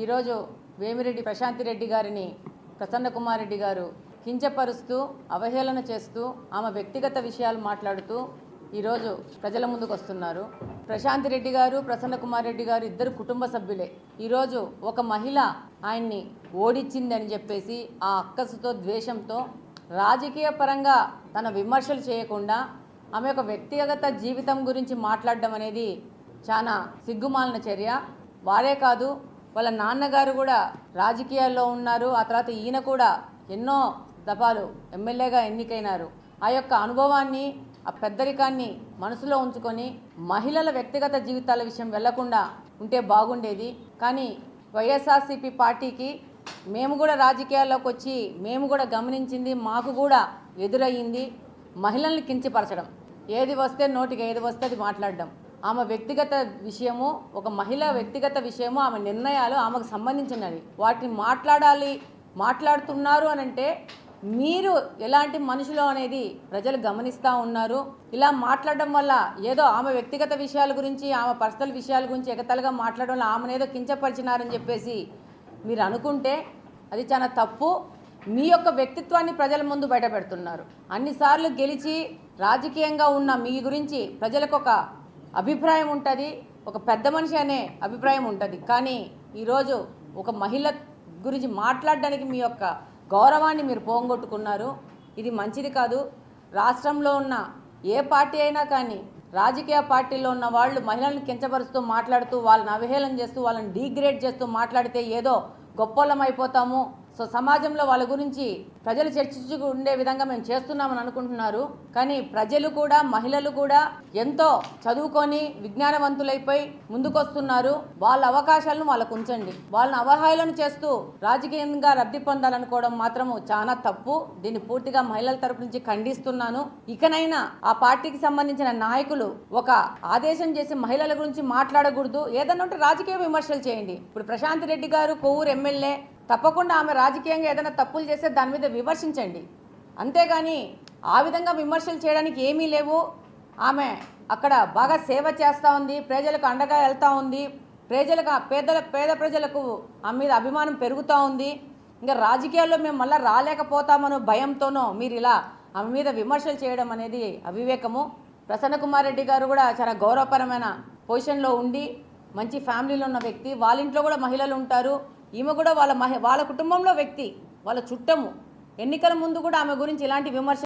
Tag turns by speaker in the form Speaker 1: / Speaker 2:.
Speaker 1: ఈరోజు వేమిరెడ్డి ప్రశాంతి రెడ్డి గారిని ప్రసన్నకుమారెడ్డి రెడ్డి గారు కించపరుస్తూ అవహేళన చేస్తూ ఆమె వ్యక్తిగత విషయాలు మాట్లాడుతూ ఈరోజు ప్రజల ముందుకు వస్తున్నారు ప్రశాంతి రెడ్డి గారు ప్రసన్న కుమార్ రెడ్డి గారు ఇద్దరు కుటుంబ సభ్యులే. ఈరోజు ఒక మహిళ ఆయన్ని ఓడించిందని చెప్పేసి ఆ అక్కసుతో ద్వేషంతో రాజకీయ పరంగా తన విమర్శలు చేయకుండా ఆమె యొక్క వ్యక్తిగత జీవితం గురించి మాట్లాడడం అనేది చాలా సిగ్గుమాలిన చర్య. వారే కాదు వాళ్ళ నాన్నగారు కూడా రాజకీయాల్లో ఉన్నారు. ఆ తర్వాత ఈయన కూడా ఎన్నో దఫాలు ఎమ్మెల్యేగా ఎన్నికైనారు. ఆ యొక్క అనుభవాన్ని ఆ పెద్దరికాన్ని మనసులో ఉంచుకొని మహిళల వ్యక్తిగత జీవితాల విషయం వెళ్ళకుండా ఉంటే బాగుండేది. కానీ వైఎస్ఆర్సీపీ పార్టీకి మేము కూడా రాజకీయాల్లోకి వచ్చి మేము కూడా గమనించింది మాకు కూడా ఎదురయ్యింది మహిళల్ని కించపరచడం. ఏది వస్తే నోటికి ఏది వస్తే అది మాట్లాడడం. ఆమె వ్యక్తిగత విషయము ఒక మహిళ వ్యక్తిగత విషయము ఆమె నిర్ణయాలు ఆమెకు సంబంధించినవి. వాటిని మాట్లాడాలి మాట్లాడుతున్నారు అని అంటే మీరు ఎలాంటి మనుషులు అనేది ప్రజలు గమనిస్తూ ఉన్నారు. ఇలా మాట్లాడడం వల్ల ఏదో ఆమె వ్యక్తిగత విషయాల గురించి ఆమె పర్సనల్ విషయాల గురించి ఎగతలుగా మాట్లాడడం వల్ల ఆమెను ఏదో కించపరిచినారని చెప్పేసి మీరు అనుకుంటే అది చాలా తప్పు. మీ యొక్క వ్యక్తిత్వాన్ని ప్రజల ముందు బయటపెడుతున్నారు. అన్నిసార్లు గెలిచి రాజకీయంగా ఉన్న మీ గురించి ప్రజలకు ఒక అభిప్రాయం ఉంటుంది ఒక పెద్ద మనిషి అనే అభిప్రాయం ఉంటుంది. కానీ ఈరోజు ఒక మహిళ గురించి మాట్లాడడానికి మీ యొక్క గౌరవాన్ని మీరు పోగొట్టుకున్నారు. ఇది మంచిది కాదు. రాష్ట్రంలో ఉన్న ఏ పార్టీ అయినా కానీ రాజకీయ పార్టీలో ఉన్న వాళ్ళు మహిళలను కించపరుస్తూ మాట్లాడుతూ వాళ్ళని అవహేళన చేస్తూ వాళ్ళని డీగ్రేడ్ చేస్తూ మాట్లాడితే ఏదో గొప్పలం అయిపోతాము. సో సమాజంలో వాళ్ళ గురించి ప్రజలు చర్చించుకు ఉండే విధంగా మేము చేస్తున్నామని అనుకుంటున్నారు. కానీ ప్రజలు కూడా మహిళలు కూడా ఎంతో చదువుకొని విజ్ఞానవంతులైపోయి ముందుకొస్తున్నారు. వాళ్ళ అవకాశాలను వాళ్ళకు ఉంచండి. వాళ్ళని అవహేళన చేస్తూ రాజకీయంగా లబ్ధి పొందాలనుకోవడం మాత్రము చాలా తప్పు. దీన్ని పూర్తిగా మహిళల తరపు నుంచి ఖండిస్తున్నాను. ఇకనైనా ఆ పార్టీకి సంబంధించిన నాయకులు ఒక ఆదేశం చేసి మహిళల గురించి మాట్లాడకూడదు. ఏదన్నా ఉంటే రాజకీయ విమర్శలు చేయండి. ఇప్పుడు ప్రశాంత్ రెడ్డి గారు కొవ్వూరు ఎమ్మెల్యే తప్పకుండా ఆమె రాజకీయంగా ఏదైనా తప్పులు చేస్తే దాని మీద విమర్శించండి. అంతేగాని ఆ విధంగా విమర్శలు చేయడానికి ఏమీ లేవు. ఆమె అక్కడ బాగా సేవ చేస్తూ ఉంది ప్రజలకు అండగా వెళ్తూ ఉంది ప్రజలకు పేదల పేద ప్రజలకు ఆమె మీద అభిమానం పెరుగుతూ ఉంది. ఇంకా రాజకీయాల్లో మేము మళ్ళీ రాలేకపోతామనో భయంతోనో మీరు ఇలా ఆమె మీద విమర్శలు చేయడం అనేది అవివేకము. ప్రసన్న కుమార్ రెడ్డి గారు కూడా చాలా గౌరవపరమైన పొజిషన్లో ఉండి మంచి ఫ్యామిలీలో ఉన్న వ్యక్తి వాళ్ళ ఇంట్లో కూడా మహిళలు ఉంటారు. ఈమె కూడా వాళ్ళ మహి వాళ్ళ కుటుంబంలో వ్యక్తి వాళ్ళ చుట్టము. ఎన్నికల ముందు కూడా ఆమె గురించి ఇలాంటి విమర్శ